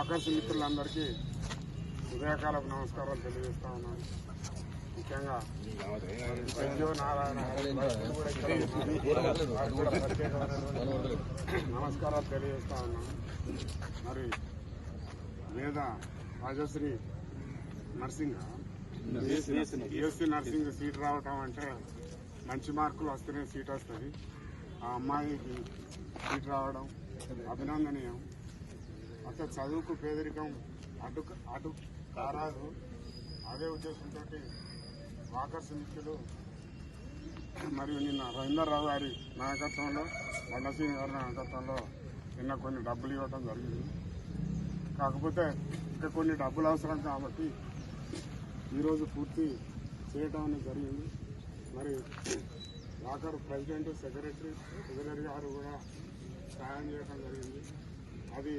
ఆకాశ మిత్రులందరికీ ఉదయకాలపు నమస్కారాలు తెలియజేస్తా ఉన్నాను. ముఖ్యంగా వైద్యో నారాయణ కూడా నమస్కారాలు తెలియజేస్తా ఉన్నాను. మరి Veda Rajashri nursing AC nursing seat రావటం అంటే మంచి మార్కులు వస్తేనే సీట్ వస్తుంది. ఆ అమ్మాయికి సీట్ రావడం అభినందనీయం. అంత చదువుకు పేదరికం అటు అటు కారాదు. అదే ఉద్దేశంతో వాకర్స్ నిత్యులు మరియు నిన్న రవీంద్రరావు గారి నాయకత్వంలో బండసీని గారి నాయకత్వంలో నిన్న కొన్ని డబ్బులు ఇవ్వడం జరిగింది. కాకపోతే ఇంకా కొన్ని డబ్బులు అవసరం కాబట్టి ఈరోజు పూర్తి చేయటం అనేది జరిగింది. మరి వాకర్ ప్రెసిడెంట్ సెక్రటరీ సెక్రటరీ గారు కూడా సహాయం చేయడం జరిగింది. అది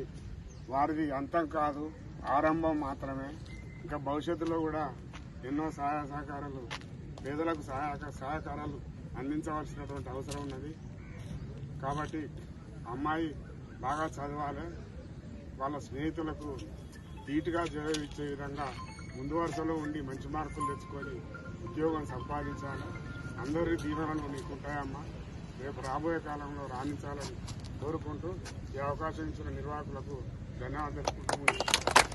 వారిది అంతం కాదు ఆరంభం మాత్రమే. ఇంకా భవిష్యత్తులో కూడా ఎన్నో సహాయ సహకారాలు పేదలకు సహాయ సహకారాలు అందించవలసినటువంటి అవసరం ఉన్నది. కాబట్టి అమ్మాయి బాగా చదవాలి. వాళ్ళ స్నేహితులకు ధీటుగా జవాబు ఇచ్చే విధంగా ముందు వరుసలో ఉండి మంచి మార్కులు తెచ్చుకొని ఉద్యోగం సంపాదించాలి. అందరి దీవెనలు నీకుంటాయమ్మా రేపు రాబోయే కాలంలో రాణించాలని కోరుకుంటూ ఈ అవకాశం ఇచ్చిన నిర్వాహకులకు Для нас это